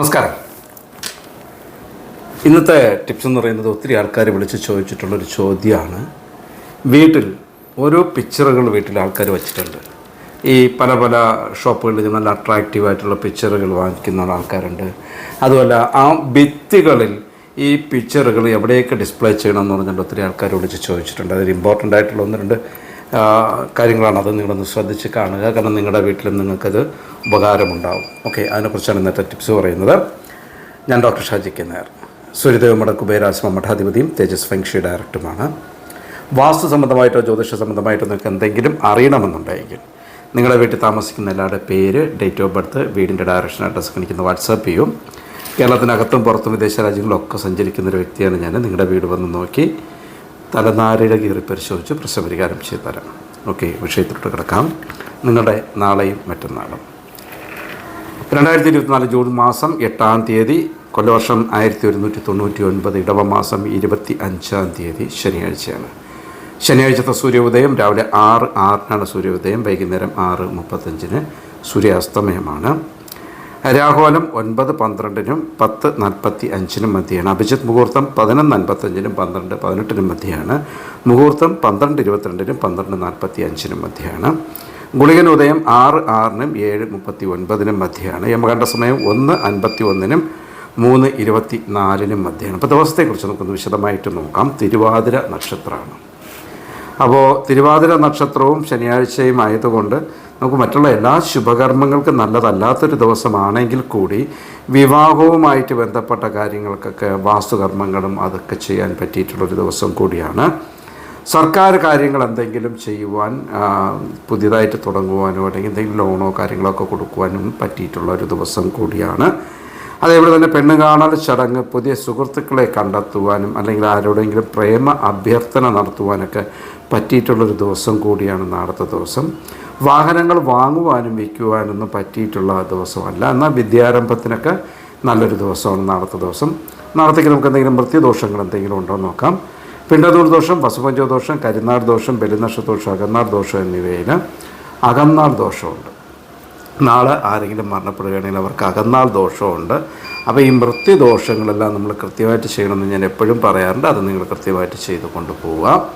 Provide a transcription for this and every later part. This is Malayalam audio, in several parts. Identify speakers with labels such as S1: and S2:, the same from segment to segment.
S1: നമസ്കാരം. ഇന്നത്തെ ടിപ്സ് എന്ന് പറയുന്നത് ഒത്തിരി ആൾക്കാർ വിളിച്ച് ചോദിച്ചിട്ടുള്ളൊരു ചോദ്യമാണ്. വീട്ടിൽ ഓരോ പിക്ചറുകൾ വീട്ടിൽ ആൾക്കാർ വെച്ചിട്ടുണ്ട്. ഈ പല പല ഷോപ്പുകളിൽ നല്ല അട്രാക്റ്റീവ് ആയിട്ടുള്ള പിക്ചറുകൾ വാങ്ങിക്കുന്ന ആൾക്കാരുണ്ട്. അതുപോലെ ആ ഭിത്തികളിൽ ഈ പിക്ചറുകൾ എവിടെയൊക്കെ ഡിസ്പ്ലേ ചെയ്യണം എന്ന് പറഞ്ഞിട്ട് ഒത്തിരി ആൾക്കാർ വിളിച്ച് ചോദിച്ചിട്ടുണ്ട്. അതിൽ ഇമ്പോർട്ടന്റ് ആയിട്ടുള്ള ഒന്ന് രണ്ട് കാര്യങ്ങളാണ് അത് നിങ്ങളൊന്ന് ശ്രദ്ധിച്ച് കാണുക. കാരണം നിങ്ങളുടെ വീട്ടിലും നിങ്ങൾക്കത് ഉപകാരമുണ്ടാവും. ഓക്കെ അതിനെക്കുറിച്ചാണ് ഇന്നത്തെ ടിപ്സ് പറയുന്നത്. ഞാൻ ഡോക്ടർ ഷാജി കെ നായർ സൂര്യദേവമഠ കുബേരാശ്രമ മഠാധിപതിയും തേജസ് ഫെങ്ഷി ഡയറക്ടറുമാണ്. വാസ്തു സംബന്ധമായിട്ടോ ജ്യോതിഷ സംബന്ധമായിട്ടോ നിങ്ങൾക്ക് എന്തെങ്കിലും അറിയണമെന്നുണ്ടെങ്കിൽ നിങ്ങളുടെ വീട്ടിൽ താമസിക്കുന്ന എല്ലാവരുടെ പേര് ഡേറ്റ് ഓഫ് ബർത്ത് വീടിന്റെ ഡയറക്ഷൻ അഡ്രസ്സ് എനിക്കൊന്ന് വാട്സാപ്പ് ചെയ്യും. കേരളത്തിനകത്തും പുറത്തും വിദേശ രാജ്യങ്ങളിലൊക്കെ സഞ്ചരിക്കുന്ന ഒരു വ്യക്തിയാണ് ഞാൻ. നിങ്ങളുടെ വീട് വന്ന് നോക്കി തലനാരിഴ കീറി പരിശോധിച്ച് പ്രശ്നപരിഹാരം ചെയ്തു തരാം ഓക്കെ വിഷയത്തിലോട്ട് കിടക്കാം. നിങ്ങളുടെ നാളെയും മറ്റന്നാളും. രണ്ടായിരത്തി ഇരുപത്തിനാല് ജൂൺ മാസം എട്ടാം തീയതി കൊല്ലവർഷം ആയിരത്തി ഒരുന്നൂറ്റി തൊണ്ണൂറ്റി ഒൻപത് ഇടവ മാസം ഇരുപത്തി അഞ്ചാം തീയതി ശനിയാഴ്ചയാണ്. ശനിയാഴ്ചത്തെ സൂര്യോദയം രാവിലെ ആറ് ആറിനാണ് സൂര്യോദയം വൈകുന്നേരം ആറ് മുപ്പത്തഞ്ചിന് സൂര്യാസ്തമയമാണ്. രാഹുലം ഒൻപത് പന്ത്രണ്ടിനും പത്ത് നാൽപ്പത്തി അഞ്ചിനും മധ്യയാണ് അഭിജിത്ത് മുഹൂർത്തം പതിനൊന്ന് അൻപത്തഞ്ചിനും പന്ത്രണ്ട് പതിനെട്ടിനും മധ്യയാണ് മുഹൂർത്തം പന്ത്രണ്ട് ഇരുപത്തിരണ്ടിനും പന്ത്രണ്ട് നാൽപ്പത്തി അഞ്ചിനും മധ്യയാണ് ഗുളികൻ ഉദയം ആറ് ആറിനും ഏഴ് മുപ്പത്തി ഒൻപതിനും മധ്യയാണ് യമകണ്ഠ സമയം ഒന്ന് അൻപത്തി ഒന്നിനും മൂന്ന് ഇരുപത്തി നാലിനും മധ്യയാണ് അപ്പോൾ ദിവസത്തെക്കുറിച്ച് നമുക്കൊന്ന് വിശദമായിട്ട് നോക്കാം. തിരുവാതിര നക്ഷത്രമാണ് അപ്പോൾ തിരുവാതിര നക്ഷത്രവും ശനിയാഴ്ചയും ആയതുകൊണ്ട് നമുക്ക് മറ്റുള്ള എല്ലാ ശുഭകർമ്മങ്ങൾക്കും നല്ലതല്ലാത്തൊരു ദിവസമാണെങ്കിൽ കൂടി വിവാഹവുമായിട്ട് ബന്ധപ്പെട്ട കാര്യങ്ങൾക്കൊക്കെ വാസ്തുകർമ്മങ്ങളും അതൊക്കെ ചെയ്യാൻ പറ്റിയിട്ടുള്ളൊരു ദിവസം കൂടിയാണ്. സർക്കാർ കാര്യങ്ങൾ എന്തെങ്കിലും ചെയ്യുവാൻ പുതിയതായിട്ട് തുടങ്ങുവാനോ അല്ലെങ്കിൽ എന്തെങ്കിലും ലോണോ കാര്യങ്ങളോ ഒക്കെ കൊടുക്കുവാനും പറ്റിയിട്ടുള്ള ഒരു ദിവസം കൂടിയാണ്. അതേപോലെ തന്നെ പെണ്ണ് കാണൽ ചടങ്ങ് പുതിയ സുഹൃത്തുക്കളെ കണ്ടെത്തുവാനും അല്ലെങ്കിൽ ആരോടെങ്കിലും പ്രേമ അഭ്യർത്ഥന നടത്തുവാനൊക്കെ പറ്റിയിട്ടുള്ളൊരു ദിവസം കൂടിയാണ് നാളത്തെ ദിവസം. വാഹനങ്ങൾ വാങ്ങുവാനും വിൽക്കുവാനൊന്നും പറ്റിയിട്ടുള്ള ദിവസമല്ല. എന്നാൽ വിദ്യാരംഭത്തിനൊക്കെ നല്ലൊരു ദിവസമാണ് നാളത്തെ ദിവസം. നാളത്തേക്ക് നമുക്ക് എന്തെങ്കിലും മൃത്യുദോഷങ്ങൾ എന്തെങ്കിലും ഉണ്ടോ എന്ന് നോക്കാം. പിണ്ടതൂർ ദോഷം വസുപഞ്ചോ ദോഷം കരിനാർ ദോഷം ബലിനക്ഷദോഷം അകന്നാർ ദോഷം എന്നിവയിൽ അകന്നാർ ദോഷമുണ്ട്. നാളെ ആരെങ്കിലും മരണപ്പെടുകയാണെങ്കിൽ അവർക്ക് അകന്നാൾ ദോഷമുണ്ട്. അപ്പോൾ ഈ മൃത്യുദോഷങ്ങളെല്ലാം നമ്മൾ കൃത്യമായിട്ട് ചെയ്യണമെന്ന് ഞാൻ എപ്പോഴും പറയാറുണ്ട്. അത് നിങ്ങൾ കൃത്യമായിട്ട് ചെയ്തു കൊണ്ടുപോവുക.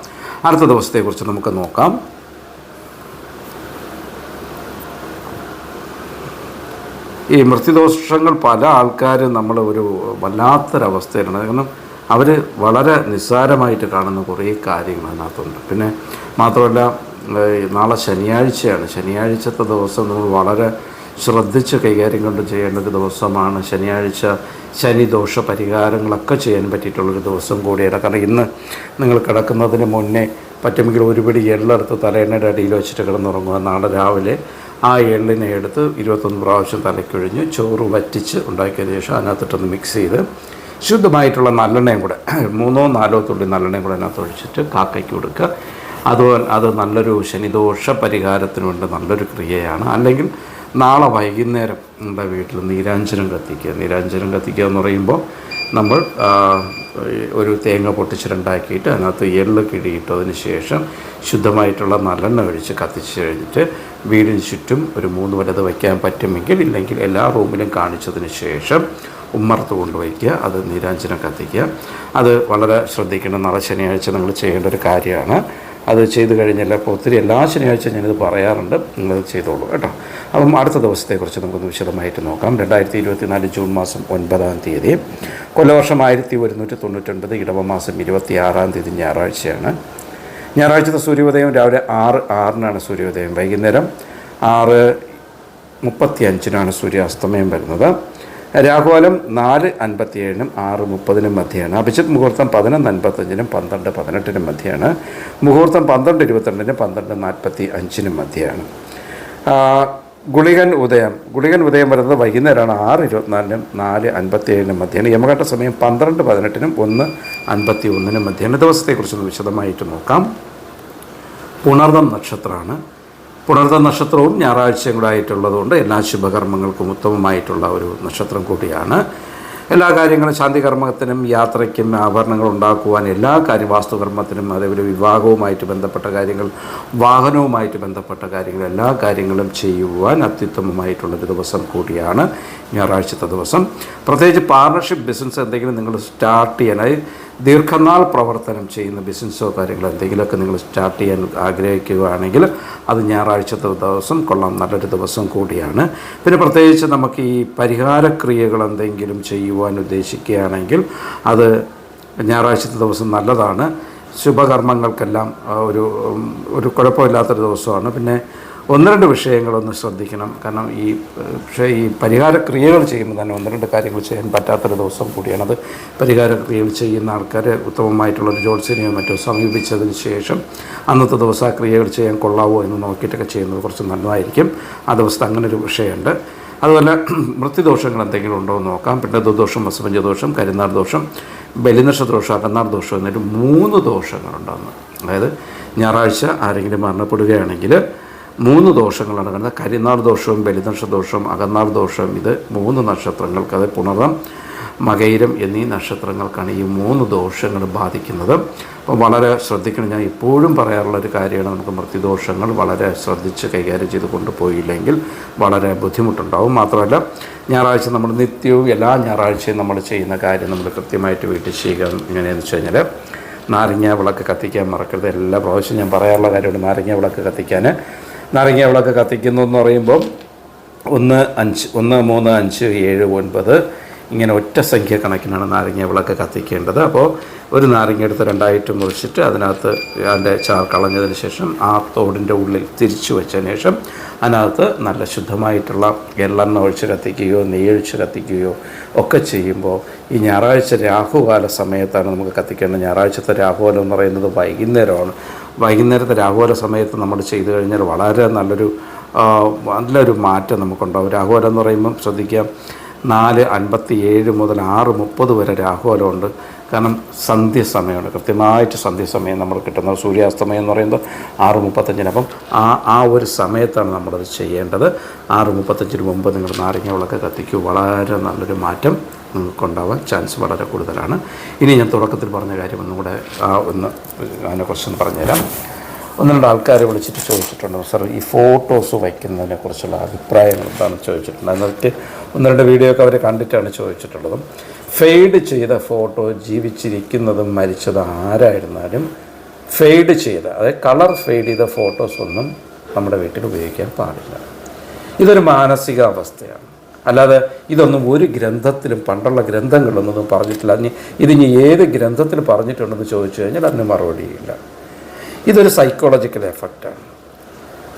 S1: അടുത്ത ദിവസത്തെക്കുറിച്ച് നമുക്ക് നോക്കാം. ഈ മൃത്യുദോഷങ്ങൾ പല ആൾക്കാരും നമ്മൾ ഒരു വല്ലാത്തൊരവസ്ഥയിലാണ്. കാരണം അവർ വളരെ നിസ്സാരമായിട്ട് കാണുന്ന കുറേ കാര്യങ്ങൾ അതിനകത്തുണ്ട്. പിന്നെ മാത്രമല്ല നാളെ ശനിയാഴ്ചയാണ്. ശനിയാഴ്ചത്തെ ദിവസം നമ്മൾ വളരെ ശ്രദ്ധിച്ച് കൈകാര്യം കൊണ്ട് ചെയ്യേണ്ട ഒരു ദിവസമാണ്. ശനിയാഴ്ച ശനിദോഷ പരിഹാരങ്ങളൊക്കെ ചെയ്യാൻ പറ്റിയിട്ടുള്ളൊരു ദിവസം കൂടിയാണ്. കാരണം ഇന്ന് നിങ്ങൾ കിടക്കുന്നതിന് മുന്നേ പറ്റുമെങ്കിൽ ഒരുപിടി എള്ളെടുത്ത് തലേണ്ണയുടെ അടിയിൽ വെച്ചിട്ട് കിടന്നുറങ്ങുക. നാളെ രാവിലെ ആ എള്ളിനെ എടുത്ത് ഇരുപത്തൊന്ന് പ്രാവശ്യം തലക്കൊഴിഞ്ഞ് ചോറ് വറ്റിച്ച് ഉണ്ടാക്കിയതിന് ശേഷം അതിനകത്തിട്ടൊന്ന് മിക്സ് ചെയ്ത് ശുദ്ധമായിട്ടുള്ള നല്ലെണ്ണയും കൂടെ മൂന്നോ നാലോ തുള്ളി നല്ലെണ്ണയും കൂടെ അതിനകത്ത് ഒഴിച്ചിട്ട് കാക്കയ്ക്ക് കൊടുക്കുക. അത് അത് നല്ലൊരു ശനിദോഷ പരിഹാരത്തിന് വേണ്ട നല്ലൊരു ക്രിയയാണ്. അല്ലെങ്കിൽ നാളെ വൈകുന്നേരം നമ്മുടെ വീട്ടിൽ നീരാഞ്ജനം കത്തിക്കുക. നീരാഞ്ജനം കത്തിക്കുക എന്ന് പറയുമ്പോൾ നമ്മൾ ഒരു തേങ്ങ പൊട്ടിച്ചിട്ടുണ്ടാക്കിയിട്ട് അതിനകത്ത് എള്ള് കിഴിയിട്ടതിന് ശേഷം ശുദ്ധമായിട്ടുള്ള നല്ലെണ്ണ ഒഴിച്ച് കത്തിച്ച് കഴിഞ്ഞിട്ട് വീടിന് ചുറ്റും ഒരു മൂന്ന് വലത് വയ്ക്കാൻ പറ്റുമെങ്കിൽ ഇല്ലെങ്കിൽ എല്ലാ റൂമിലും കാണിച്ചതിന് ശേഷം ഉമ്മർത്ത് കൊണ്ട് കൊണ്ടുവയ്ക്കുക. അത് നീരാഞ്ജനം കത്തിക്കുക. അത് വളരെ ശ്രദ്ധിക്കേണ്ട നാളെ ശനിയാഴ്ച നിങ്ങൾ ചെയ്യേണ്ട ഒരു കാര്യമാണ്. അത് ചെയ്ത് കഴിഞ്ഞാൽ അപ്പോൾ ഒത്തിരി എല്ലാ ശനിയാഴ്ച ഞാനിത് പറയാറുണ്ട്. നിങ്ങളത് ചെയ്തോളൂ കേട്ടോ. അപ്പം അടുത്ത ദിവസത്തെക്കുറിച്ച് നമുക്കൊന്ന് വിശദമായിട്ട് നോക്കാം. രണ്ടായിരത്തി ഇരുപത്തിനാല് ജൂൺ മാസം ഒൻപതാം തീയതി. കൊല്ലവർഷം ആയിരത്തി ഒരുന്നൂറ്റി തൊണ്ണൂറ്റൊൻപത് ഇടവ മാസം ഇരുപത്തി ആറാം തീയതി ഞായറാഴ്ചയാണ്. ഞായറാഴ്ചത്തെ സൂര്യോദയം രാവിലെ ആറ് ആറിനാണ് സൂര്യോദയം. വൈകുന്നേരം ആറ് മുപ്പത്തി അഞ്ചിനാണ് സൂര്യാസ്തമയം വരുന്നത്. രാഹുലം നാല് അൻപത്തിയേഴിനും ആറ് മുപ്പതിനും മധ്യയാണ് അഭിജിത്ത് മുഹൂർത്തം പതിനൊന്ന് അൻപത്തഞ്ചിനും പന്ത്രണ്ട് പതിനെട്ടിനും മധ്യയാണ് മുഹൂർത്തം പന്ത്രണ്ട് ഇരുപത്തിരണ്ടിനും പന്ത്രണ്ട് നാൽപ്പത്തി അഞ്ചിനും മധ്യയാണ് ഗുളികൻ ഉദയം. ഗുളികൻ ഉദയം വരുന്നത് വൈകുന്നേരമാണ് ആറ് ഇരുപത്തിനാലിനും നാല് അൻപത്തി ഏഴിനും മധ്യയാണ് യമഘട്ട സമയം പന്ത്രണ്ട് പതിനെട്ടിനും ഒന്ന് അൻപത്തി ഒന്നിനും മധ്യയാണ് ദിവസത്തെക്കുറിച്ചൊന്ന് വിശദമായിട്ട് നോക്കാം. പുണർദം നക്ഷത്രമാണ്. പുണർദം നക്ഷത്രവും ഞായറാഴ്ചയും കൂടെ ആയിട്ടുള്ളതുകൊണ്ട് എല്ലാ ശുഭകർമ്മങ്ങൾക്കും ഉത്തമമായിട്ടുള്ള ഒരു നക്ഷത്രം കൂടിയാണ്. എല്ലാ കാര്യങ്ങളും ശാന്തികർമ്മത്തിനും യാത്രയ്ക്കും ആഭരണങ്ങൾ ഉണ്ടാക്കുവാൻ എല്ലാ കാര്യം വാസ്തുകർമ്മത്തിനും അതേപോലെ വിവാഹവുമായിട്ട് ബന്ധപ്പെട്ട കാര്യങ്ങൾ വാഹനവുമായിട്ട് ബന്ധപ്പെട്ട കാര്യങ്ങൾ എല്ലാ കാര്യങ്ങളും ചെയ്യുവാൻ അത്യുത്തമമായിട്ടുള്ളൊരു ദിവസം കൂടിയാണ് ഞായറാഴ്ചത്തെ ദിവസം. പ്രത്യേകിച്ച് പാർട്ണർഷിപ്പ് ബിസിനസ് എന്തെങ്കിലും നിങ്ങൾ സ്റ്റാർട്ട് ചെയ്യാനായി ദീർഘനാൾ പ്രവർത്തനം ചെയ്യുന്ന ബിസിനസ്സോ കാര്യങ്ങളോ എന്തെങ്കിലുമൊക്കെ നിങ്ങൾ സ്റ്റാർട്ട് ചെയ്യാൻ ആഗ്രഹിക്കുകയാണെങ്കിൽ അത് ഞായറാഴ്ചത്തെ ദിവസം കൊള്ളാം. നല്ലൊരു ദിവസം കൂടിയാണ്. പിന്നെ പ്രത്യേകിച്ച് നമുക്ക് ഈ പരിഹാരക്രിയകൾ എന്തെങ്കിലും ചെയ്യുവാൻ ഉദ്ദേശിക്കുകയാണെങ്കിൽ അത് ഞായറാഴ്ചത്തെ ദിവസം നല്ലതാണ്. ശുഭകർമ്മങ്ങൾക്കെല്ലാം ഒരു ഒരു കുഴപ്പമില്ലാത്തൊരു ദിവസമാണ്. പിന്നെ ഒന്ന് രണ്ട് വിഷയങ്ങളൊന്ന് ശ്രദ്ധിക്കണം. കാരണം ഈ പക്ഷേ ഈ പരിഹാര ക്രിയകൾ ചെയ്യുമ്പോൾ തന്നെ ഒന്ന് രണ്ട് കാര്യങ്ങൾ ചെയ്യാൻ പറ്റാത്തൊരു ദിവസം കൂടിയാണത് അത് പരിഹാര ക്രിയകൾ ചെയ്യുന്ന ഉത്തമമായിട്ടുള്ള ഉത്തമമായിട്ടുള്ളൊരു ജോത്സ്യനെയോ മറ്റോ സമീപിച്ചതിന് ശേഷം അന്നത്തെ ദിവസം ആ ക്രിയകൾ ചെയ്യാൻ കൊള്ളാവോ എന്ന് നോക്കിയിട്ടൊക്കെ ചെയ്യുന്നത് കുറച്ച് നല്ലതായിരിക്കും ആ ദിവസത്തെ അങ്ങനെ ഒരു വിഷയമുണ്ട്. അതുപോലെ മൃത്യുദോഷങ്ങൾ എന്തെങ്കിലും ഉണ്ടോ എന്ന് നോക്കാം. പിന്നെ ദുദോഷം വസപഞ്ചദോഷം കരിനാർ ദോഷം ബലിനക്ഷദോഷം അകന്നാർ ദോഷം എന്നൊരു മൂന്ന് ദോഷങ്ങളുണ്ടെന്ന് അതായത് ഞായറാഴ്ച ആരെങ്കിലും മരണപ്പെടുകയാണെങ്കിൽ മൂന്ന് ദോഷങ്ങളാണ് കാണുന്നത്. കരിനാർ ദോഷവും ബലിനക്ഷ ദോഷവും അകന്നാർ ദോഷവും. ഇത് മൂന്ന് നക്ഷത്രങ്ങൾക്ക് അത് പുണറം മകൈരം എന്നീ നക്ഷത്രങ്ങൾക്കാണ് ഈ മൂന്ന് ദോഷങ്ങൾ ബാധിക്കുന്നത്. അപ്പോൾ വളരെ ശ്രദ്ധിക്കണം. ഞാൻ ഇപ്പോഴും പറയാറുള്ള ഒരു കാര്യമാണ് നമുക്ക് മൃത്യുദോഷങ്ങൾ വളരെ ശ്രദ്ധിച്ച് കൈകാര്യം ചെയ്ത് കൊണ്ടുപോയില്ലെങ്കിൽ വളരെ ബുദ്ധിമുട്ടുണ്ടാവും. മാത്രമല്ല ഞായറാഴ്ച നമ്മൾ നിത്യവും എല്ലാ ഞായറാഴ്ചയും നമ്മൾ ചെയ്യുന്ന കാര്യം നമ്മൾ കൃത്യമായിട്ട് വീട്ടിൽ ചെയ്യുക എങ്ങനെയാണെന്ന് വെച്ച് കഴിഞ്ഞാൽ നാരങ്ങ വിളക്ക് കത്തിക്കാൻ മറക്കരുത്. എല്ലാ പ്രാവശ്യം ഞാൻ പറയാറുള്ള കാര്യമാണ് നാരങ്ങ വിളക്ക് കത്തിക്കാൻ നാരങ്ങ വിളക്ക് കത്തിക്കുന്നു എന്ന് പറയുമ്പോൾ ഒന്ന് അഞ്ച് ഒന്ന് മൂന്ന് അഞ്ച് ഏഴ് ഒൻപത് ഇങ്ങനെ ഒറ്റ സംഖ്യ കണക്കിനാണ് നാരങ്ങ വിളക്ക് കത്തിക്കേണ്ടത്. അപ്പോൾ ഒരു നാരങ്ങ എടുത്ത് രണ്ടായിട്ട് മുറിച്ചിട്ട് അതിനകത്ത് അതിന്റെ ചാർ കളഞ്ഞതിന് ശേഷം ആ തോടിന്റെ ഉള്ളിൽ തിരിച്ചു വെച്ചതിന് ശേഷം അതിനകത്ത് നല്ല ശുദ്ധമായിട്ടുള്ള എള്ളെണ്ണ ഒഴിച്ച് കത്തിക്കുകയോ നെയ്യൊഴിച്ച് കത്തിക്കുകയോ ഒക്കെ ചെയ്യുമ്പോൾ ഈ ഞായറാഴ്ച രാഹുകാല സമയത്താണ് നമുക്ക് കത്തിക്കേണ്ടത്. ഞായറാഴ്ചത്തെ രാഹുകാലം എന്ന് പറയുന്നത് വൈകുന്നേരമാണ്. വൈകുന്നേരത്തെ രാഹുകാല സമയത്ത് നമ്മൾ ചെയ്തു കഴിഞ്ഞാൽ വളരെ നല്ലൊരു നല്ലൊരു മാറ്റം നമുക്കുണ്ടാവും. രാഹുകാലം എന്ന് പറയുമ്പം ശ്രദ്ധിക്കാം നാല് അൻപത്തി ഏഴ് മുതൽ ആറ് മുപ്പത് വരെ രാഹുലമുണ്ട് കാരണം സന്ധ്യ സമയമാണ്. കൃത്യമായിട്ട് സന്ധ്യസമയം നമ്മൾ കിട്ടുന്നത്. സൂര്യാസ്തമയം എന്ന് പറയുന്നത് ആറ് മുപ്പത്തഞ്ചിന്. അപ്പം ആ ആ ഒരു സമയത്താണ് നമ്മളത് ചെയ്യേണ്ടത്. ആറ് മുപ്പത്തഞ്ചിന് മുമ്പ് നിങ്ങൾ നാരങ്ങ വിളക്ക് കത്തിക്കൂ വളരെ നല്ലൊരു മാറ്റം. നിങ്ങൾക്കുണ്ടാവാൻ ചാൻസ് വളരെ കൂടുതലാണ്. ഇനി ഞാൻ തുടക്കത്തിൽ പറഞ്ഞ കാര്യം ഒന്നും കൂടെ ആ ഒന്ന് അതിനെക്കുറിച്ചൊന്ന് പറഞ്ഞുതരാം. ഒന്ന് രണ്ട് ആൾക്കാർ വിളിച്ചിട്ട് ചോദിച്ചിട്ടുണ്ട്. സാർ ഈ ഫോട്ടോസ് വയ്ക്കുന്നതിനെ കുറിച്ചുള്ള അഭിപ്രായങ്ങൾ എന്താണെന്ന് ചോദിച്ചിട്ടുണ്ട്. എന്നിട്ട് ഒന്ന് രണ്ട് വീഡിയോ ഒക്കെ അവർ കണ്ടിട്ടാണ് ചോദിച്ചിട്ടുള്ളതും. ഫെയ്ഡ് ചെയ്ത ഫോട്ടോ ജീവിച്ചിരിക്കുന്നതും മരിച്ചത് ആരായിരുന്നാലും ഫെയ്ഡ് ചെയ്ത അതായത് കളർ ഫെയ്ഡ് ചെയ്ത ഫോട്ടോസ് ഒന്നും നമ്മുടെ വീട്ടിൽ ഉപയോഗിക്കാൻ പാടില്ല. ഇതൊരു മാനസികാവസ്ഥയാണ്. അല്ലാതെ ഇതൊന്നും ഒരു ഗ്രന്ഥത്തിലും പണ്ടുള്ള ഗ്രന്ഥങ്ങളിലൊന്നും പറഞ്ഞിട്ടില്ല. ഇനി ഇതിനി ഏത് ഗ്രന്ഥത്തിൽ പറഞ്ഞിട്ടുണ്ടെന്ന് ചോദിച്ചു കഴിഞ്ഞാൽ അതിന് മറുപടിയില്ല ഇതൊരു സൈക്കോളജിക്കൽ എഫക്റ്റാണ്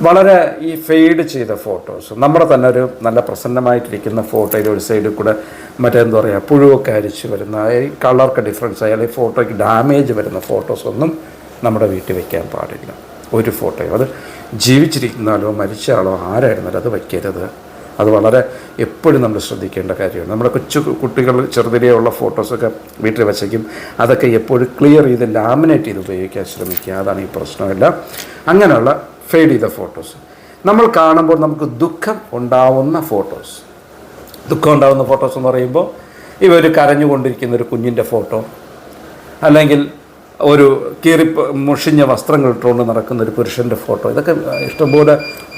S1: വളരെ ഈ ഫെയ്ഡ് ചെയ്ത ഫോട്ടോസ് നമ്മുടെ തന്നെ ഒരു നല്ല പ്രസന്നമായിട്ടിരിക്കുന്ന ഫോട്ടോയിൽ ഒരു സൈഡിൽ കൂടെ മറ്റേന്താ പറയുക പുഴുവൊക്കെ അരിച്ച് വരുന്ന ഈ കളർക്ക് ഡിഫറൻസ് ആയാൽ ഈ ഫോട്ടോയ്ക്ക് ഡാമേജ് വരുന്ന ഫോട്ടോസൊന്നും നമ്മുടെ വീട്ടിൽ വയ്ക്കാൻ പാടില്ല. ഒരു ഫോട്ടോയും അത് ജീവിച്ചിരിക്കുന്ന ആളോ മരിച്ച ആളോ ആരായിരുന്നാലും അത് വയ്ക്കരുത് അത് വളരെ എപ്പോഴും നമ്മൾ ശ്രദ്ധിക്കേണ്ട കാര്യമാണ്. നമ്മുടെ കൊച്ചു കുട്ടികൾ ചെറുതിലേ ഉള്ള ഫോട്ടോസൊക്കെ വീട്ടിൽ വെച്ചേക്കും. അതൊക്കെ എപ്പോഴും ക്ലിയർ ചെയ്ത് ലാമിനേറ്റ് ചെയ്ത് ഉപയോഗിക്കാൻ ശ്രമിക്കുക. അതാണ് ഈ പ്രശ്നമല്ല. അങ്ങനെയുള്ള ഫെയ്ഡ് ചെയ്ത ഫോട്ടോസ് നമ്മൾ കാണുമ്പോൾ നമുക്ക് ദുഃഖം ഉണ്ടാവുന്ന ഫോട്ടോസ് ദുഃഖം ഉണ്ടാവുന്ന ഫോട്ടോസ് എന്ന് പറയുമ്പോൾ ഇവർ കരഞ്ഞുകൊണ്ടിരിക്കുന്ന ഒരു കുഞ്ഞിന്റെ ഫോട്ടോ അല്ലെങ്കിൽ ഒരു കീറി മുഷിഞ്ഞ വസ്ത്രങ്ങൾ ഇട്ടുകൊണ്ട് നടക്കുന്ന ഒരു പുരുഷന്റെ ഫോട്ടോ. ഇതൊക്കെ ഇഷ്ടംപോലെ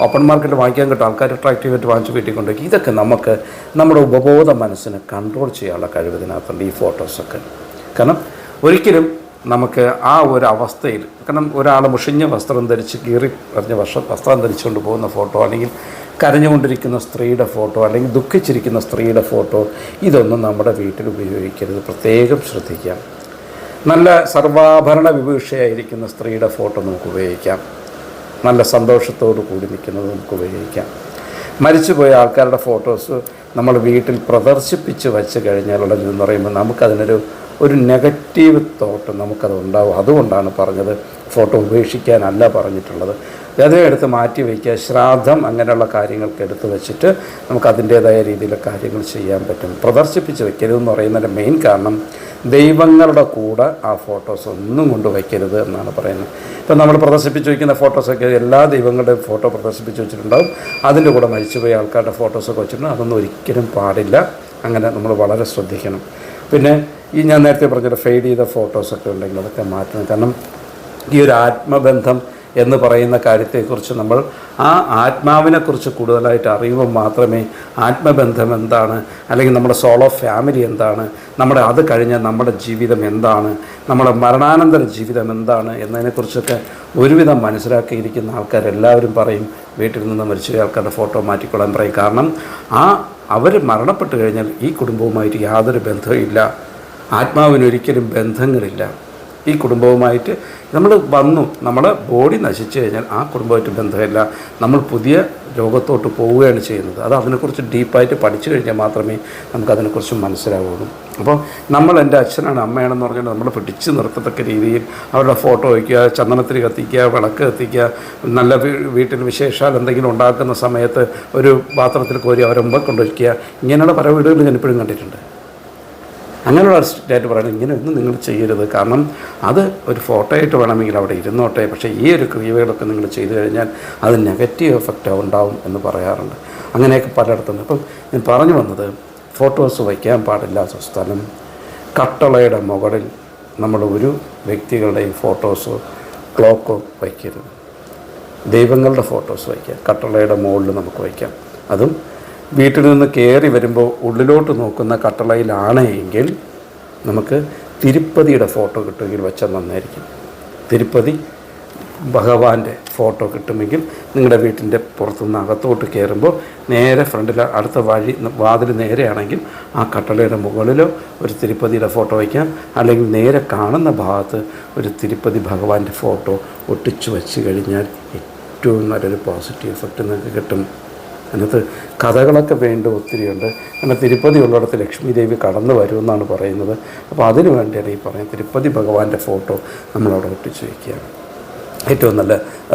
S1: ഓപ്പൺ മാർക്കറ്റിൽ വാങ്ങിക്കാൻ കിട്ടും. ആൾക്കാർ അട്രാക്റ്റീവായിട്ട് വാങ്ങിച്ച് വീട്ടിൽ കൊണ്ടുപോയി ഇതൊക്കെ നമുക്ക് നമ്മുടെ ഉപബോധ മനസ്സിനെ കൺട്രോൾ ചെയ്യാനുള്ള കഴിവ് ഇതിനകത്തുണ്ട് ഈ ഫോട്ടോസൊക്കെ കാരണം ഒരിക്കലും നമുക്ക് ആ ഒരു അവസ്ഥയിൽ കാരണം ഒരാൾ മുഷിഞ്ഞ വസ്ത്രം ധരിച്ച് കീറി പറഞ്ഞ വർഷം വസ്ത്രം ധരിച്ചുകൊണ്ട് പോകുന്ന ഫോട്ടോ അല്ലെങ്കിൽ കരഞ്ഞുകൊണ്ടിരിക്കുന്ന സ്ത്രീയുടെ ഫോട്ടോ അല്ലെങ്കിൽ ദുഃഖിച്ചിരിക്കുന്ന സ്ത്രീയുടെ ഫോട്ടോ ഇതൊന്നും നമ്മുടെ വീട്ടിൽ ഉപയോഗിക്കരുത്. പ്രത്യേകം ശ്രദ്ധിക്കാം നല്ല സർവാഭരണ വിഭൂഷയായിരിക്കുന്ന സ്ത്രീയുടെ ഫോട്ടോ നമുക്ക് ഉപയോഗിക്കാം. നല്ല സന്തോഷത്തോടു കൂടി നിൽക്കുന്നത് നമുക്ക് ഉപയോഗിക്കാം. മരിച്ചുപോയ ആൾക്കാരുടെ ഫോട്ടോസ് നമ്മൾ വീട്ടിൽ പ്രദർശിപ്പിച്ച് വച്ച് കഴിഞ്ഞാലുള്ളതെന്ന് പറയുമ്പോൾ നമുക്കതിനൊരു ഒരു നെഗറ്റീവ് തോട്ട് നമുക്കത് ഉണ്ടാവും. അതുകൊണ്ടാണ് പറഞ്ഞത് ഫോട്ടോ ഉപേക്ഷിക്കാനല്ല പറഞ്ഞിട്ടുള്ളത്. അതേ എടുത്ത് മാറ്റി വയ്ക്കുക. ശ്രാദ്ധം അങ്ങനെയുള്ള കാര്യങ്ങൾക്ക് എടുത്ത് വെച്ചിട്ട് നമുക്ക് അതിന്റേതായ രീതിയിൽ കാര്യങ്ങൾ ചെയ്യാൻ പറ്റും. പ്രദർശിപ്പിച്ച് വെക്കരുതെന്ന് പറയുന്നതിന്റെ മെയിൻ കാരണം ദൈവങ്ങളുടെ കൂടെ ആ ഫോട്ടോസ് ഒന്നും കൊണ്ട് വയ്ക്കരുത് എന്നാണ് പറയുന്നത്. ഇപ്പം നമ്മൾ പ്രദർശിപ്പിച്ച് വയ്ക്കുന്ന ഫോട്ടോസൊക്കെ എല്ലാ ദൈവങ്ങളുടെയും ഫോട്ടോ പ്രദർശിപ്പിച്ച് വെച്ചിട്ടുണ്ടാവും. അതിന്റെ കൂടെ മരിച്ചുപോയ ആൾക്കാരുടെ ഫോട്ടോസൊക്കെ വെച്ചിട്ടുണ്ടാവും അതൊന്നും ഒരിക്കലും പാടില്ല. അങ്ങനെ നമ്മൾ വളരെ ശ്രദ്ധിക്കണം. പിന്നെ ഈ ഞാൻ നേരത്തെ പറഞ്ഞ ഫെയ്ഡ് ചെയ്ത ഫോട്ടോസൊക്കെ ഉണ്ടെങ്കിൽ അതൊക്കെ മാറ്റണം. കാരണം ഈ ഒരു ആത്മബന്ധം എന്ന് പറയുന്ന കാര്യത്തെക്കുറിച്ച് നമ്മൾ ആ ആത്മാവിനെക്കുറിച്ച് കൂടുതലായിട്ട് അറിയുമ്പോൾ മാത്രമേ ആത്മബന്ധം എന്താണ് അല്ലെങ്കിൽ നമ്മുടെ സോളോ ഫാമിലി എന്താണ് നമ്മുടെ അത് കഴിഞ്ഞ നമ്മുടെ ജീവിതം എന്താണ് നമ്മുടെ മരണാനന്തര ജീവിതം എന്താണ് എന്നതിനെക്കുറിച്ചൊക്കെ ഒരുവിധം മനസ്സിലാക്കിയിരിക്കുന്ന ആൾക്കാരെല്ലാവരും പറയും. വീട്ടിൽ നിന്ന് മരിച്ച ആൾക്കാരുടെ ഫോട്ടോ മാറ്റിക്കൊള്ളാൻ പറയും. കാരണം ആ അവർ മരണപ്പെട്ട് കഴിഞ്ഞാൽ ഈ കുടുംബവുമായിട്ട് യാതൊരു ബന്ധവുമില്ല. ആത്മാവിനൊരിക്കലും ബന്ധങ്ങളില്ല. ഈ കുടുംബവുമായിട്ട് നമ്മൾ വന്നു. നമ്മുടെ ബോഡി നശിച്ചു കഴിഞ്ഞാൽ ആ കുടുംബമായിട്ട് ബന്ധമില്ല. നമ്മൾ പുതിയ ലോകത്തോട്ട് പോവുകയാണ് ചെയ്യുന്നത്. അത് അതിനെക്കുറിച്ച് ഡീപ്പായിട്ട് പഠിച്ചു കഴിഞ്ഞാൽ മാത്രമേ നമുക്കതിനെക്കുറിച്ച് മനസ്സിലാവുള്ളൂ. അപ്പോൾ നമ്മൾ എന്റെ അച്ഛനാണ് അമ്മയാണെന്ന് പറഞ്ഞാൽ നമ്മൾ പിടിച്ചു നിർത്തത്തക്ക രീതിയിൽ അവരുടെ ഫോട്ടോ വയ്ക്കുക ചന്ദനത്തിരി കത്തിക്കുക വിളക്ക് കത്തിക്കുക നല്ല വീട്ടിൽ വിശേഷാൽ എന്തെങ്കിലും ഉണ്ടാക്കുന്ന സമയത്ത് ഒരു പാത്രത്തിൽ കോരി അവരെ മുമ്പ് കൊണ്ടുവയ്ക്കുക. ഇങ്ങനെയുള്ള പല വീടുകളും ഞാൻ ഇപ്പോഴും കണ്ടിട്ടുണ്ട്. അങ്ങനെയുള്ള സ്റ്റേറ്റ് പറയണം ഇങ്ങനെയൊന്നും നിങ്ങൾ ചെയ്യരുത്. കാരണം അത് ഒരു ഫോട്ടോ ആയിട്ട് വേണമെങ്കിൽ അവിടെ ഇരുന്നോട്ടെ. പക്ഷേ ഈ ഒരു ക്രിയകളൊക്കെ നിങ്ങൾ ചെയ്തു കഴിഞ്ഞാൽ അത് നെഗറ്റീവ് എഫക്റ്റ് ഉണ്ടാവും എന്ന് പറയാറുണ്ട്. അങ്ങനെയൊക്കെ പലയിടത്തുണ്ട് അപ്പം ഞാൻ പറഞ്ഞു വന്നത് ഫോട്ടോസ് വയ്ക്കാൻ പാടില്ലാത്ത സ്ഥലം കട്ടളയുടെ മുകളിൽ നമ്മൾ ഒരു വ്യക്തികളുടെയും ഫോട്ടോസോ ക്ലോക്കോ വയ്ക്കരുത്. ദൈവങ്ങളുടെ ഫോട്ടോസ് വയ്ക്കാം. കട്ടളയുടെ മുകളിൽ നമുക്ക് വയ്ക്കാം. അതും വീട്ടിൽ നിന്ന് കയറി വരുമ്പോൾ ഉള്ളിലോട്ട് നോക്കുന്ന കട്ടളയിലാണ് എങ്കിൽ നമുക്ക് തിരുപ്പതിയുടെ ഫോട്ടോ കിട്ടുമെങ്കിൽ വെച്ചാൽ നന്നായിരിക്കും. തിരുപ്പതി ഭഗവാന്റെ ഫോട്ടോ കിട്ടുമെങ്കിൽ നിങ്ങളുടെ വീട്ടിന്റെ പുറത്തുനിന്ന് അകത്തോട്ട് കയറുമ്പോൾ നേരെ ഫ്രണ്ടിൽ അടുത്ത വഴി വാതിൽ നേരെയാണെങ്കിൽ ആ കട്ടളയുടെ മുകളിലോ ഒരു തിരുപ്പതിയുടെ ഫോട്ടോ വയ്ക്കാം. അല്ലെങ്കിൽ നേരെ കാണുന്ന ഭാഗത്ത് ഒരു തിരുപ്പതി ഭഗവാന്റെ ഫോട്ടോ ഒട്ടിച്ചു വെച്ച് കഴിഞ്ഞാൽ ഏറ്റവും നല്ലൊരു പോസിറ്റീവ് എഫക്റ്റ് നിങ്ങൾക്ക് കിട്ടും. അതിനകത്ത് കഥകളൊക്കെ വേണ്ട ഒത്തിരിയുണ്ട്. അങ്ങനെ തിരുപ്പതി ഉള്ളിടത്ത് ലക്ഷ്മി ദേവി കടന്നു വരുമെന്നാണ് പറയുന്നത്. അപ്പോൾ അതിനു വേണ്ടിയാണ് ഈ പറയുന്നത് തിരുപ്പതി ഭഗവാന്റെ ഫോട്ടോ നമ്മളവിടെ ഒട്ടിച്ചു വയ്ക്കുക ഏറ്റവും നല്ല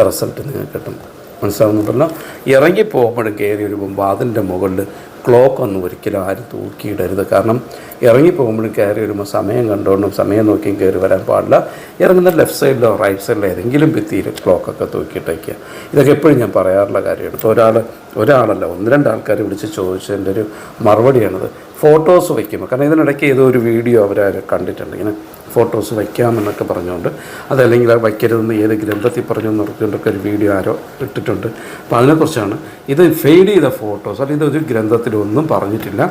S1: റിസൾട്ട് നിങ്ങൾക്ക് കിട്ടും. മനസ്സിലാവുന്നുണ്ടല്ലോ? ഇറങ്ങി പോകുമ്പോഴും കയറി വരുമ്പോൾ വാതിലിന്റെ മുകളിൽ ക്ലോക്ക് ഒന്നും ഒരിക്കലും ആരും തൂക്കിയിടരുത്. കാരണം ഇറങ്ങി പോകുമ്പോഴും കയറി വരുമ്പോൾ സമയം കണ്ടുകൊണ്ടും സമയം നോക്കിയും കയറി വരാൻ പാടില്ല. ഇറങ്ങുന്ന ലെഫ്റ്റ് സൈഡിലോ റൈറ്റ് സൈഡിലോ ഏതെങ്കിലും ഭിത്തിയിൽ ക്ലോക്കൊക്കെ തൂക്കിയിട്ടേക്കുക. ഇതൊക്കെ എപ്പോഴും ഞാൻ പറയാറുള്ള കാര്യമാണ്. ഇപ്പോൾ ഒരാൾ ഒരാളല്ല ഒന്ന് രണ്ട് ആൾക്കാർ വിളിച്ച് ചോദിച്ചതിന്റെ ഒരു മറുപടിയാണത്. ഫോട്ടോസ് വയ്ക്കുമ്പോൾ കാരണം ഇതിനിടയ്ക്ക് ഏതോ ഒരു വീഡിയോ അവരാരും കണ്ടിട്ടുണ്ട്. ഇങ്ങനെ ഫോട്ടോസ് വയ്ക്കാമെന്നൊക്കെ പറഞ്ഞുകൊണ്ട് അതല്ലെങ്കിൽ അത് വയ്ക്കരുതെന്ന് ഏത് ഗ്രന്ഥത്തിൽ പറഞ്ഞു നിർത്തിക്കൊണ്ടൊക്കെ ഒരു വീഡിയോ ആരോ ഇട്ടിട്ടുണ്ട്. അപ്പോൾ അതിനെക്കുറിച്ചാണ് ഇത് ഫെയ്ഡ് ചെയ്ത ഫോട്ടോസ് അല്ലെങ്കിൽ ഇതൊരു ഗ്രന്ഥത്തിലൊന്നും പറഞ്ഞിട്ടില്ല.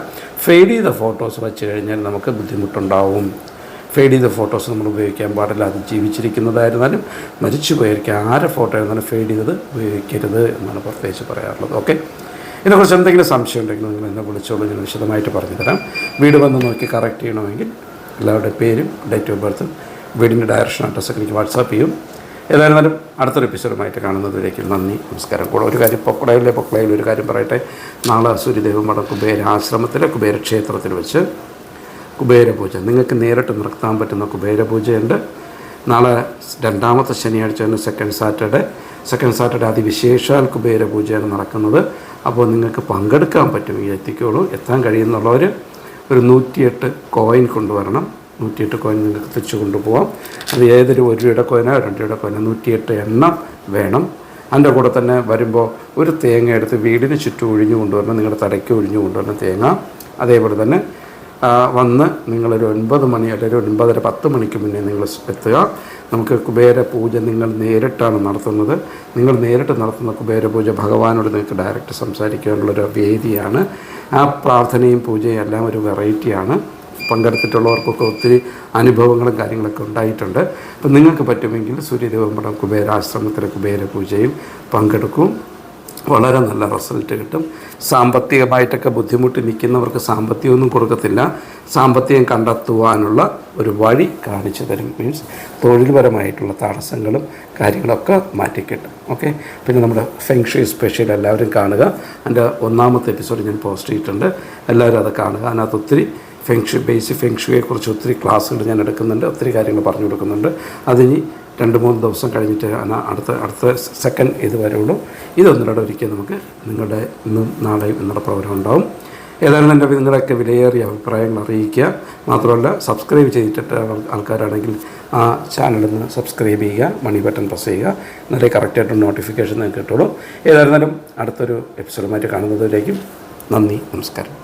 S1: ഫെയ്ഡ് ചെയ്ത ഫോട്ടോസ് വെച്ച് കഴിഞ്ഞാൽ നമുക്ക് ബുദ്ധിമുട്ടുണ്ടാവും. ഫെയ്ഡ് ചെയ്ത ഫോട്ടോസ് നമ്മൾ ഉപയോഗിക്കാൻ പാടില്ല അത് ജീവിച്ചിരിക്കുന്നതായിരുന്നാലും മരിച്ചു പോയിരിക്കാം. ആരെ ഫോട്ടോ ആയിരുന്നാലും ഫെയ്ഡ് ചെയ്തത് ഉപയോഗിക്കരുത് എന്നാണ് പ്രത്യേകിച്ച് പറയാറുള്ളത്. ഓക്കെ? ഇതിനെക്കുറിച്ച് എന്തെങ്കിലും സംശയം ഉണ്ടെങ്കിൽ നിങ്ങൾ എന്നെ വിളിച്ചോളൂ ഞാൻ വിശദമായിട്ട് പറഞ്ഞുതരാം. വീട് വന്ന് നോക്കി കറക്റ്റ് ചെയ്യണമെങ്കിൽ എല്ലാവരുടെ പേരും ഡേറ്റ് ഓഫ് ബർത്തും വീടിന്റെ ഡയറക്ഷൻ അഡ്രസ്സൊക്കെ എനിക്ക് വാട്സാപ്പ് ചെയ്യും. ഏതായിരുന്നാലും അടുത്തൊരു എപ്പിസോഡുമായിട്ട് കാണുന്നതിലേക്ക് നന്ദി നമസ്കാരം. കൂടെ ഒരു കാര്യം പൊക്കടയിലെ പൊക്കളയിൽ ഒരു കാര്യം പറയട്ടെ. നാളെ സൂര്യദേവമട കുബേര ആശ്രമത്തിലെ കുബേര ക്ഷേത്രത്തിൽ വെച്ച് കുബേരപൂജ നിങ്ങൾക്ക് നേരിട്ട് നിർത്താൻ പറ്റുന്ന കുബേരപൂജയുണ്ട് നാളെ രണ്ടാമത്തെ ശനിയാഴ്ചയാണ് സെക്കൻഡ് സാറ്റർഡേ സെക്കൻഡ് സാറ്റർഡേ അതിവിശേഷാൽ കുബേരപൂജയാണ് നടക്കുന്നത്. അപ്പോൾ നിങ്ങൾക്ക് പങ്കെടുക്കാൻ പറ്റും. ഈ എത്തിക്കോളൂ. എത്താൻ കഴിയുന്നുള്ളവർ ഒരു നൂറ്റിയെട്ട് കോയിൻ കൊണ്ടുവരണം. നൂറ്റിയെട്ട് കോയിൻ നിങ്ങൾക്ക് തിരിച്ചു കൊണ്ടുപോകാം അത് ഏതൊരു ഒരു രൂപയുടെ കോയിനോ രണ്ട് രൂപയുടെ കോയിനോ നൂറ്റിയെട്ട് എണ്ണം വേണം. അതിന്റെ കൂടെ തന്നെ വരുമ്പോൾ ഒരു തേങ്ങ എടുത്ത് വീടിന് ചുറ്റും ഒഴിഞ്ഞു കൊണ്ടുവരണം. നിങ്ങളുടെ തലയ്ക്ക് ഒഴിഞ്ഞു കൊണ്ടുവരണം തേങ്ങ. അതേപോലെ തന്നെ വന്ന് നിങ്ങളൊരു ഒൻപത് മണി അല്ലെങ്കിൽ ഒരു ഒൻപതര പത്ത് മണിക്ക് മുന്നേ നിങ്ങൾ എത്തുക. നമുക്ക് കുബേര പൂജ നിങ്ങൾ നേരിട്ടാണ് നടത്തുന്നത്. നിങ്ങൾ നേരിട്ട് നടത്തുന്ന കുബേര പൂജ ഭഗവാനോട് നിങ്ങൾക്ക് ഡയറക്റ്റ് സംസാരിക്കാനുള്ളൊരു വേദിയാണ്. ആ പ്രാർത്ഥനയും പൂജയും എല്ലാം ഒരു വെറൈറ്റിയാണ് പങ്കെടുത്തിട്ടുള്ളവർക്കൊക്കെ ഒത്തിരി അനുഭവങ്ങളും കാര്യങ്ങളൊക്കെ ഉണ്ടായിട്ടുണ്ട്. അപ്പം നിങ്ങൾക്ക് പറ്റുമെങ്കിൽ സൂര്യദേവമ്പടം കുബേരാശ്രമത്തിലെ കുബേര പൂജയിൽ പങ്കെടുക്കും. വളരെ നല്ല റിസൾട്ട് കിട്ടും. സാമ്പത്തികമായിട്ടൊക്കെ ബുദ്ധിമുട്ട് നിൽക്കുന്നവർക്ക് സാമ്പത്തികമൊന്നും കൊടുക്കത്തില്ല. സാമ്പത്തികം കണ്ടെത്തുവാനുള്ള ഒരു വഴി കാണിച്ചു തരും മീൻസ് തൊഴിൽപരമായിട്ടുള്ള തടസ്സങ്ങളും കാര്യങ്ങളൊക്കെ മാറ്റിക്കിട്ടും. ഓക്കെ പിന്നെ നമ്മുടെ ഫെങ്ഷി സ്പെഷ്യൽ എല്ലാവരും കാണുക. എന്റെ ഒന്നാമത്തെ എപ്പിസോഡ് ഞാൻ പോസ്റ്റ് ചെയ്തിട്ടുണ്ട്. എല്ലാവരും അത് കാണുക. അതിനകത്ത് ഒത്തിരി ഫെങ്ഷു ബേസിക് ഫെങ്ഷിയെക്കുറിച്ച് ഒത്തിരി ക്ലാസ്സുകൾ ഞാൻ എടുക്കുന്നുണ്ട്. ഒത്തിരി കാര്യങ്ങൾ പറഞ്ഞു കൊടുക്കുന്നുണ്ട്. അതിനി രണ്ട് മൂന്ന് ദിവസം കഴിഞ്ഞിട്ട് അടുത്ത അടുത്ത സെക്കൻഡ് ഇത് വരുള്ളൂ ഇതൊന്നിലൂടെ ഒരിക്കൽ നമുക്ക് നിങ്ങളുടെ ഇന്നും നാളെയും എന്നുള്ള പ്രോഗ്രാം ഉണ്ടാവും. ഏതായാലും എന്റെ നിങ്ങളൊക്കെ വിലയേറിയ അഭിപ്രായങ്ങൾ അറിയിക്കുക. മാത്രമല്ല സബ്സ്ക്രൈബ് ചെയ്തിട്ട് ആൾക്കാരാണെങ്കിൽ ആ ചാനലിൽ സബ്സ്ക്രൈബ് ചെയ്യുക മണി ബട്ടൺ പ്രസ് ചെയ്യുക. എന്നാലേ കറക്റ്റായിട്ട് നോട്ടിഫിക്കേഷൻ നിങ്ങൾക്ക് കിട്ടുള്ളൂ. ഏതായിരുന്നാലും അടുത്തൊരു എപ്പിസോഡുമായിട്ട് കാണുന്നതിലേക്കും നന്ദി നമസ്കാരം.